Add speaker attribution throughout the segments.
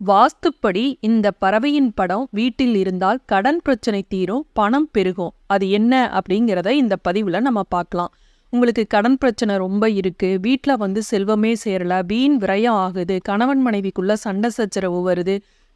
Speaker 1: வாஸ்துப்படி இந்த பறவையின் படம் வீட்டில் இருந்தால் கடன் பிரச்சனை தீரும் பணம் பெருகும். அது என்ன அப்படிங்கிறத இந்த பதிவில் நம்ம பார்க்கலாம். உங்களுக்கு கடன் பிரச்சனை ரொம்ப இருக்கு வீட்டில் வந்து செல்வமே சேரல வீண் விரயம் ஆகுது கணவன் மனைவிக்குள்ள சண்டை சச்சரவு வருது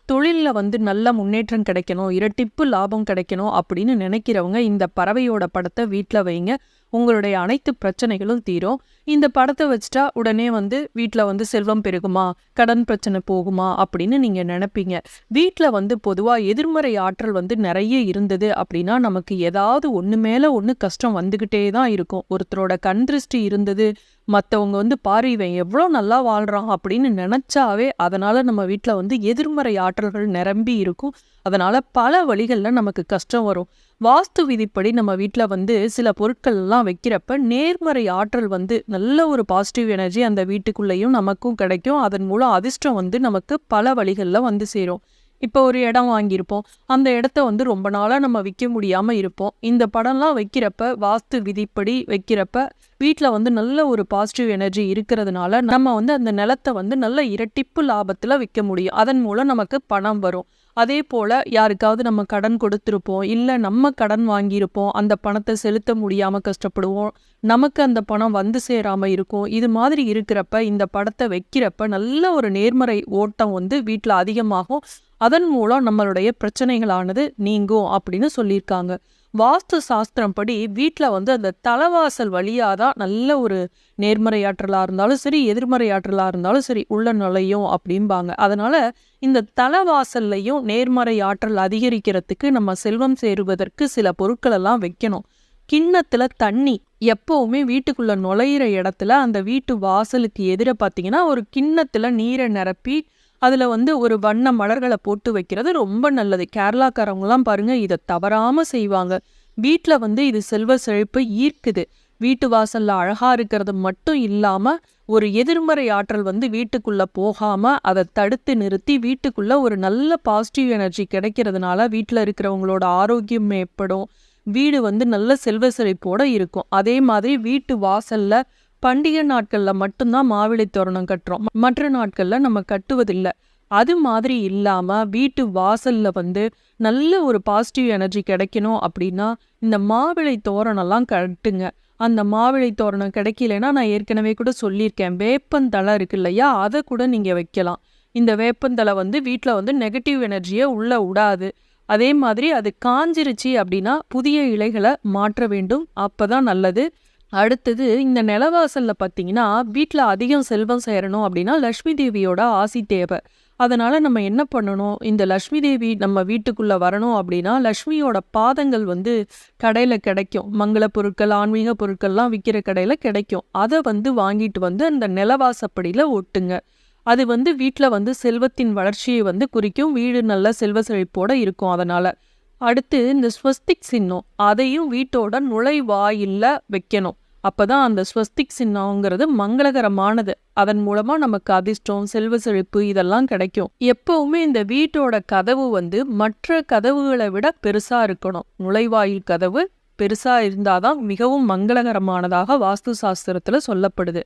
Speaker 1: தொழிலில் வந்து நல்ல முன்னேற்றம் கிடைக்கணும் இரட்டிப்பு லாபம் கிடைக்கணும் அப்படின்னு நினைக்கிறவங்க இந்த பறவையோட படத்தை வீட்டில் வைங்க. உங்களுடைய அனைத்து பிரச்சனைகளும் தீரும். இந்த படத்தை வச்சுட்டா உடனே வந்து வீட்டில் வந்து செல்வம் பெருகுமா? கடன் பிரச்சனை போகுமா? அப்படின்னு நீங்கள் நினைப்பீங்க. வீட்டில் வந்து பொதுவாக எதிர்மறை ஆற்றல் வந்து நிறைய இருந்தது அப்படின்னா நமக்கு ஏதாவது ஒன்று மேலே ஒன்று கஷ்டம் வந்துக்கிட்டே தான் இருக்கும். ஒருத்தரோட கண் திருஷ்டி இருந்தது மற்றவங்க வந்து பாரு இவன் எவ்வளோ நல்லா வாழ்கிறான் அப்படின்னு நினச்சாவே அதனால் நம்ம வீட்டில் வந்து எதிர்மறை ஆற்றல்கள் நிரம்பி இருக்கும். அதனால் பல வழிகளில் நமக்கு கஷ்டம் வரும். வாஸ்து விதிப்படி நம்ம வீட்டில் வந்து சில பொருட்கள் எல்லாம் வைக்கிறப்ப நேர்மறை ஆற்றல் வந்து நல்ல ஒரு பாசிட்டிவ் எனர்ஜி அந்த வீட்டுக்குள்ளேயும் நமக்கும் கிடைக்கும். அதன் மூலம் அதிர்ஷ்டம் வந்து நமக்கு பல வழிகளில் வந்து சேரும். இப்போ ஒரு இடம் வாங்கியிருப்போம். அந்த இடத்த வந்து ரொம்ப நாளாக நம்ம விற்க முடியாமல் இருப்போம். இந்த படம்லாம் வைக்கிறப்ப வாஸ்து விதிப்படி வைக்கிறப்ப வீட்டில் வந்து நல்ல ஒரு பாசிட்டிவ் எனர்ஜி இருக்கிறதுனால நம்ம வந்து அந்த நிலத்தை வந்து நல்ல இரட்டிப்பு லாபத்தில் விற்க முடியும். அதன் மூலம் நமக்கு பணம் வரும். அதே போல் யாருக்காவது நம்ம கடன் கொடுத்துருப்போம். இல்லை நம்ம கடன் வாங்கியிருப்போம். அந்த பணத்தை செலுத்த முடியாமல் கஷ்டப்படுவோம். நமக்கு அந்த பணம் வந்து சேராமல் இருக்கும். இது மாதிரி இருக்கிறப்ப இந்த படத்தை வைக்கிறப்ப நல்ல ஒரு நேர்மறை ஓட்டம் வந்து வீட்டில் அதிகமாகும். அதன் மூலம் நம்மளுடைய பிரச்சனைகளானது நீங்கும் அப்படின்னு சொல்லியிருக்காங்க. வாஸ்து சாஸ்திரம் படி வீட்டில் வந்து அந்த தலைவாசல் வழியாக தான் நல்ல ஒரு நேர்மறையாற்றலாக இருந்தாலும் சரி எதிர்மறையாற்றலாக இருந்தாலும் சரி உள்ள நுழையும் அப்படிம்பாங்க. அதனால இந்த தலைவாசல்லையும் நேர்மறை ஆற்றல் அதிகரிக்கிறதுக்கு நம்ம செல்வம் சேருவதற்கு சில பொருட்களெல்லாம் வைக்கணும். கிண்ணத்துல தண்ணி எப்பவுமே வீட்டுக்குள்ள நுழையிற இடத்துல அந்த வீட்டு வாசலுக்கு எதிர பார்த்தீங்கன்னா ஒரு கிண்ணத்துல நீரை நிரப்பி அதில் வந்து ஒரு வண்ண மலர்களை போட்டு வைக்கிறது ரொம்ப நல்லது. கேரளாக்காரவங்களாம் பாருங்கள் இதை தவறாமல் செய்வாங்க. வீட்டில் வந்து இது செல்வ செழிப்பு ஈர்க்குது. வீட்டு வாசல்ல அழகா இருக்கிறது மட்டும் இல்லாம ஒரு எதிர்மறை ஆற்றல் வந்து வீட்டுக்குள்ளே போகாம அதை தடுத்து நிறுத்தி வீட்டுக்குள்ளே ஒரு நல்ல பாசிட்டிவ் எனர்ஜி கிடைக்கிறதுனால வீட்டில் இருக்கிறவங்களோட ஆரோக்கியம் மேம்படும். வீடு வந்து நல்ல செல்வ செழிப்போடு இருக்கும். அதே மாதிரி வீட்டு வாசல்ல பண்டிகை நாட்களில் மட்டும்தான் மாவிளை தோரணம் கட்டுறோம். மற்ற நாட்களில் நம்ம கட்டுவதில்லை. அது மாதிரி இல்லாமல் வீட்டு வாசலில் வந்து நல்ல ஒரு பாசிட்டிவ் எனர்ஜி கிடைக்கணும் அப்படின்னா இந்த மாவிளை தோரணம்லாம் கட்டுங்க. அந்த மாவிளை தோரணம் கிடைக்கலைன்னா நான் ஏற்கனவே கூட சொல்லியிருக்கேன். வேப்பந்தலை இருக்கு இல்லையா? அதை கூட நீங்கள் வைக்கலாம். இந்த வேப்பந்தலை வந்து வீட்டில் வந்து நெகட்டிவ் எனர்ஜியை உள்ளே விடாது அதே மாதிரி அது காஞ்சிருச்சு அப்படின்னா புதிய இலைகளை மாற்ற வேண்டும். அப்போ தான் நல்லது. அடுத்தது இந்த நிலவாசலில் பார்த்தீங்கன்னா வீட்டில் அதிகம் செல்வம் சேரணும் அப்படின்னா லக்ஷ்மி தேவியோட ஆசி தேவை. அதனால் நம்ம என்ன பண்ணணும்? இந்த லக்ஷ்மி தேவி நம்ம வீட்டுக்குள்ளே வரணும் அப்படின்னா லக்ஷ்மியோட பாதங்கள் வந்து கடையில் கிடைக்கும். மங்கள பொருட்கள் ஆன்மீக பொருட்கள்லாம் விற்கிற கடையில் கிடைக்கும். அதை வந்து வாங்கிட்டு வந்து அந்த நிலவாசப்படியில் ஒட்டுங்க. அது வந்து வீட்டில் வந்து செல்வத்தின் வளர்ச்சியை வந்து குறிக்கும். வீடு நல்ல செல்வ செழிப்போடு இருக்கும் அதனால். அடுத்து இந்த ஸ்வஸ்திக் சின்னம். அதையும் வீட்டோட நுழைவாயிலில் வைக்கணும். அப்பதான் அந்த ஸ்வஸ்திக் சின்னங்கிறது மங்களகரமானது. அதன் மூலமா நமக்கு அதிர்ஷ்டம் செல்வ செழிப்பு இதெல்லாம் கிடைக்கும். எப்பவுமே இந்த வீட்டோட கதவு வந்து மற்ற கதவுகளை விட பெருசா இருக்கணும். நுழைவாயில் கதவு பெருசா இருந்தாதான் மிகவும் மங்களகரமானதாக வாஸ்து சாஸ்திரத்துல சொல்லப்படுது.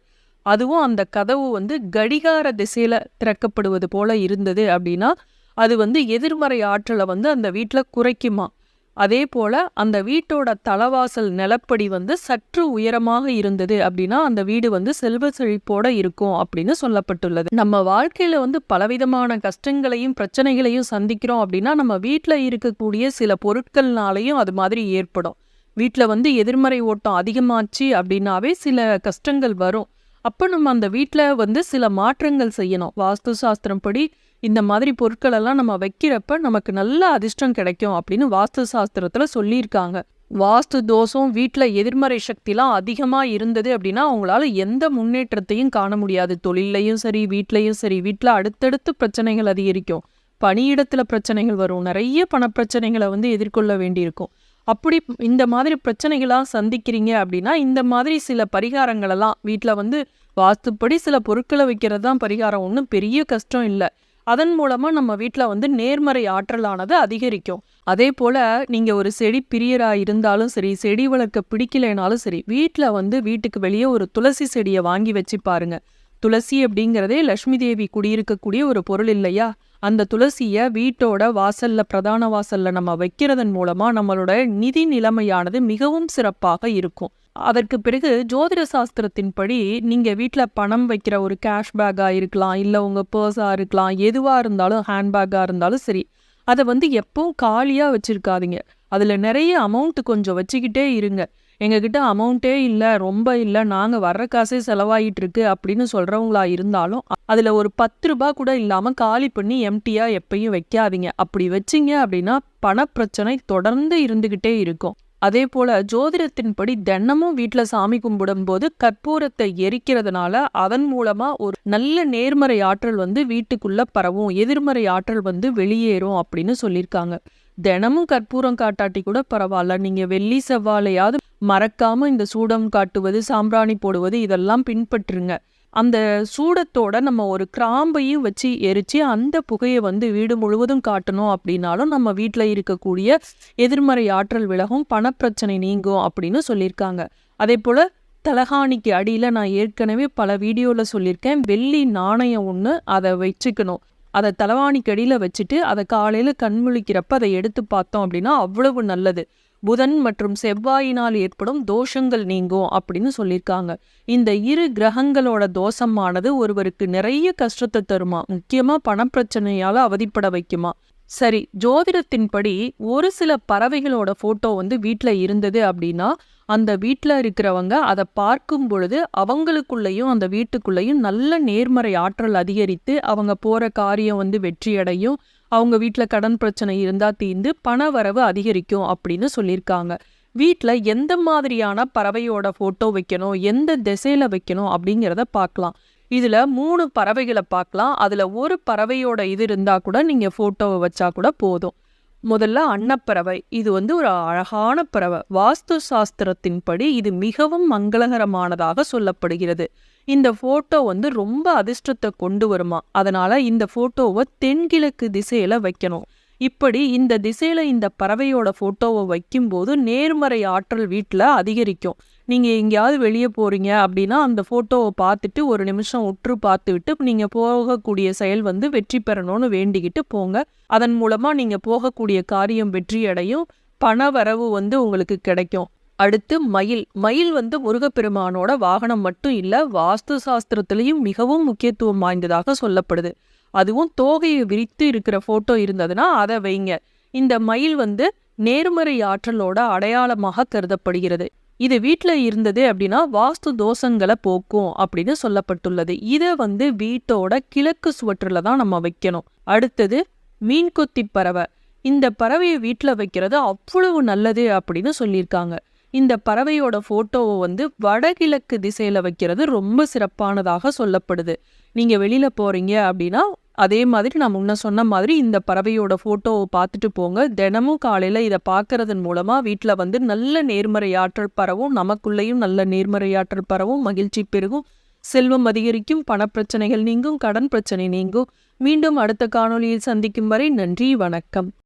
Speaker 1: அதுவும் அந்த கதவு வந்து கடிகார திசையில திறக்கப்படுவது போல இருந்தது அப்படின்னா அது வந்து எதிர்மறை ஆற்றலை வந்து அந்த வீட்டில் குறைக்குமா? அதே போல் அந்த வீட்டோட தலவாசல் நிலப்படி வந்து சற்று உயரமாக இருந்தது அப்படின்னா அந்த வீடு வந்து செல்வ செழிப்போட இருக்கும் அப்படின்னு சொல்லப்பட்டுள்ளது. நம்ம வாழ்க்கையில் வந்து பலவிதமான கஷ்டங்களையும் பிரச்சனைகளையும் சந்திக்கிறோம் அப்படின்னா நம்ம வீட்டில் இருக்கக்கூடிய சில பொருட்கள்னாலையும் அது மாதிரி ஏற்படும். வீட்டில் வந்து எதிர்மறை ஓட்டம் அதிகமாச்சு அப்படின்னாவே சில கஷ்டங்கள் வரும். அப்போ நம்ம அந்த வீட்டில் வந்து சில மாற்றங்கள் செய்யணும். வாஸ்து சாஸ்திரம் படி இந்த மாதிரி பொருட்களெல்லாம் நம்ம வைக்கிறப்ப நமக்கு நல்ல அதிர்ஷ்டம் கிடைக்கும் அப்படின்னு வாஸ்து சாஸ்திரத்தில் சொல்லியிருக்காங்க. வாஸ்து தோஷம் வீட்டில் எதிர்மறை சக்திலாம் அதிகமாக இருந்தது அப்படின்னா அவங்களால எந்த முன்னேற்றத்தையும் காண முடியாது. தொழிலையும் சரி வீட்லேயும் சரி வீட்டில் அடுத்தடுத்து பிரச்சனைகள் அதிகரிக்கும். பணியிடத்தில் பிரச்சனைகள் வரும். நிறைய பணப்பிரச்சனைகளை வந்து எதிர்கொள்ள வேண்டியிருக்கும். அப்படி இந்த மாதிரி பிரச்சனைகளாக சந்திக்கிறீங்க அப்படின்னா இந்த மாதிரி சில பரிகாரங்களெல்லாம் வீட்டில் வந்து வாஸ்துப்படி சில பொருட்களை வைக்கிறது தான் பரிகாரம். ஒன்றும் பெரிய கஷ்டம் இல்லை. அதன் மூலமாக நம்ம வீட்டில் வந்து நேர்மறை ஆற்றலானது அதிகரிக்கும். அதே போல் நீங்கள் ஒரு செடி பிரியராக இருந்தாலும் சரி செடி வளர்க்க பிடிக்கலைனாலும் சரி வீட்டில் வந்து வீட்டுக்கு வெளியே ஒரு துளசி செடியை வாங்கி வச்சு பாருங்க. துளசி அப்படிங்கிறதே லக்ஷ்மி தேவி குடியிருக்கக்கூடிய ஒரு பொருள் இல்லையா? அந்த துளசியை வீட்டோட வாசல்ல பிரதான வாசல்ல நம்ம வைக்கிறதன் மூலமா நம்மளோட நிதி நிலைமையானது மிகவும் சிறப்பாக இருக்கும். அதற்கு பிறகு ஜோதிட சாஸ்திரத்தின்படி நீங்கள் வீட்டில் பணம் வைக்கிற ஒரு கேஷ் பேக்காக இருக்கலாம் இல்லை உங்கள் பர்ஸாக இருக்கலாம் எதுவாக இருந்தாலும் ஹேண்ட்பேக்காக இருந்தாலும் சரி அதை வந்து எப்பவும் காலியாக வச்சுருக்காதீங்க. அதில் நிறைய அமௌண்ட் கொஞ்சம் வச்சுக்கிட்டே இருங்க. எங்ககிட்ட அமௌண்ட்டே இல்லை ரொம்ப இல்லை நாங்கள் வர்ற காசே செலவாயிட்டு இருக்கு அப்படின்னு சொல்கிறவங்களா இருந்தாலும் அதில் ஒரு பத்து ரூபா கூட இல்லாமல் காலி பண்ணி எம்டியாக எப்பயும் வைக்காதீங்க. அப்படி வச்சீங்க அப்படின்னா பணப்பிரச்சனை தொடர்ந்து இருந்துக்கிட்டே இருக்கும். அதே போல ஜோதிடத்தின்படி தினமும் வீட்டில் சாமி கும்பிடும்போது கற்பூரத்தை எரிக்கிறதுனால அதன் மூலமா ஒரு நல்ல நேர்மறை ஆற்றல் வந்து வீட்டுக்குள்ள பரவும் எதிர்மறை ஆற்றல் வந்து வெளியேறும் அப்படின்னு சொல்லியிருக்காங்க. தினமும் கற்பூரம் காட்டாட்டி கூட பரவாயில்ல. நீங்க வெள்ளி செவ்வாழையாவது மறக்காம இந்த சூடம் காட்டுவது சாம்பிராணி போடுவது இதெல்லாம் பின்பற்றுங்க. அந்த சூடத்தோட நம்ம ஒரு கிராம்பையும் வச்சு எரித்து அந்த புகையை வந்து வீடு முழுவதும் காட்டணும் அப்படின்னாலும் நம்ம வீட்டில் இருக்கக்கூடிய எதிர்மறை ஆற்றல் விலகும் பணப்பிரச்சனை நீங்கும் அப்படின்னு சொல்லியிருக்காங்க. அதே போல் தலகாணிக்கு அடியில் நான் ஏற்கனவே பல வீடியோவில் சொல்லியிருக்கேன். வெள்ளி நாணயம் ஒன்று அதை வச்சுக்கணும். அதை தலவாணிக்கு அடியில் வச்சுட்டு அதை காலையில் கண்முழிக்கிறப்ப அதை எடுத்து பார்த்தோம் அப்படின்னா அவ்வளவு நல்லது. புதன் மற்றும் செவ்வாயினால் ஏற்படும் தோஷங்கள் நீங்கும் அப்படின்னு சொல்லியிருக்காங்க. இந்த இரு கிரகங்களோட தோஷமானது ஒருவருக்கு நிறைய கஷ்டத்தை தருமா? முக்கியமா பணப்பிரச்சனையால் அவதிப்பட வைக்குமா? சரி ஜோதிடத்தின்படி ஒரு சில பறவைகளோட ஃபோட்டோ வந்து வீட்டில் இருந்தது அப்படின்னா அந்த வீட்டில் இருக்கிறவங்க அதை பார்க்கும் பொழுது அவங்களுக்குள்ளேயும் அந்த வீட்டுக்குள்ளேயும் நல்ல நேர்மறை ஆற்றல் அதிகரித்து அவங்க போற காரியம் வந்து வெற்றியடையும். அவங்க வீட்டில் கடன் பிரச்சனை இருந்தா தீர்ந்து பண வரவு அதிகரிக்கும் அப்படின்னு சொல்லியிருக்காங்க. வீட்ல எந்த மாதிரியான பறவையோட ஃபோட்டோ வைக்கணும் எந்த திசையில வைக்கணும் அப்படிங்கிறத பார்க்கலாம். இதுல மூணு பறவைகளை பார்க்கலாம். அதுல ஒரு பறவையோட இது இருந்தா கூட நீங்க ஃபோட்டோவை வச்சா கூட போதும். முதல்ல அன்னப்பறவை. இது வந்து ஒரு அழகான பறவை. வாஸ்து சாஸ்திரத்தின்படி இது மிகவும் மங்களகரமானதாக சொல்லப்படுகிறது. இந்த ஃபோட்டோ வந்து ரொம்ப அதிர்ஷ்டத்தை கொண்டு வருமா? அதனால் இந்த ஃபோட்டோவை தென்கிழக்கு திசையில் வைக்கணும். இப்படி இந்த திசையில் இந்த பறவையோட ஃபோட்டோவை வைக்கும்போது நேர்மறை ஆற்றல் வீட்டில் அதிகரிக்கும். நீங்கள் எங்கேயாவது வெளியே போகிறீங்க அப்படின்னா அந்த ஃபோட்டோவை பார்த்துட்டு ஒரு நிமிஷம் உற்று பார்த்துவிட்டு நீங்கள் போகக்கூடிய செயல் வந்து வெற்றி பெறணும்னு வேண்டிக்கிட்டு போங்க. அதன் மூலமாக நீங்கள் போகக்கூடிய காரியம் வெற்றி அடையும் பண வரவு வந்து உங்களுக்கு கிடைக்கும். அடுத்து மயில். மயில் வந்து முருகப்பெருமானோட வாகனம் மட்டும் இல்லை வாஸ்து சாஸ்திரத்திலையும் மிகவும் முக்கியத்துவம் வாய்ந்ததாக சொல்லப்படுது. அதுவும் தோகையை விரித்து இருக்கிற ஃபோட்டோ இருந்ததுன்னா அதை வைங்க. இந்த மயில் வந்து நேர்மறை ஆற்றலோட அடையாளமாக கருதப்படுகிறது. இது வீட்டில் இருந்தது அப்படின்னா வாஸ்து தோஷங்களை போக்கும் அப்படின்னு சொல்லப்பட்டுள்ளது. இதை வந்து வீட்டோட கிழக்கு சுவற்றில் தான் நம்ம வைக்கணும். அடுத்தது மீன்கொத்தி பறவை. இந்த பறவையை வீட்டில் வைக்கிறது அவ்வளவு நல்லது அப்படின்னு சொல்லியிருக்காங்க. இந்த பறவையோட ஃபோட்டோவை வந்து வடகிழக்கு திசையில் வைக்கிறது ரொம்ப சிறப்பானதாக சொல்லப்படுது. நீங்கள் வெளியில் போகிறீங்க அப்படின்னா அதே மாதிரி நான் முன்ன சொன்ன மாதிரி இந்த பறவையோட ஃபோட்டோவை பார்த்துட்டு போங்க. தினமும் காலையில் இதை பார்க்கறதன் மூலமாக வீட்டில் வந்து நல்ல நேர்மறையாற்றல் பரவும் நமக்குள்ளேயும் நல்ல நேர்மறையாற்றல் பரவும் மகிழ்ச்சி பெருகும். செல்வம் அதிகரிக்கும் பணப்பிரச்சனைகள் நீங்கும் கடன் பிரச்சனை நீங்கும். மீண்டும் அடுத்த காணொலியில் சந்திக்கும் வரை நன்றி வணக்கம்.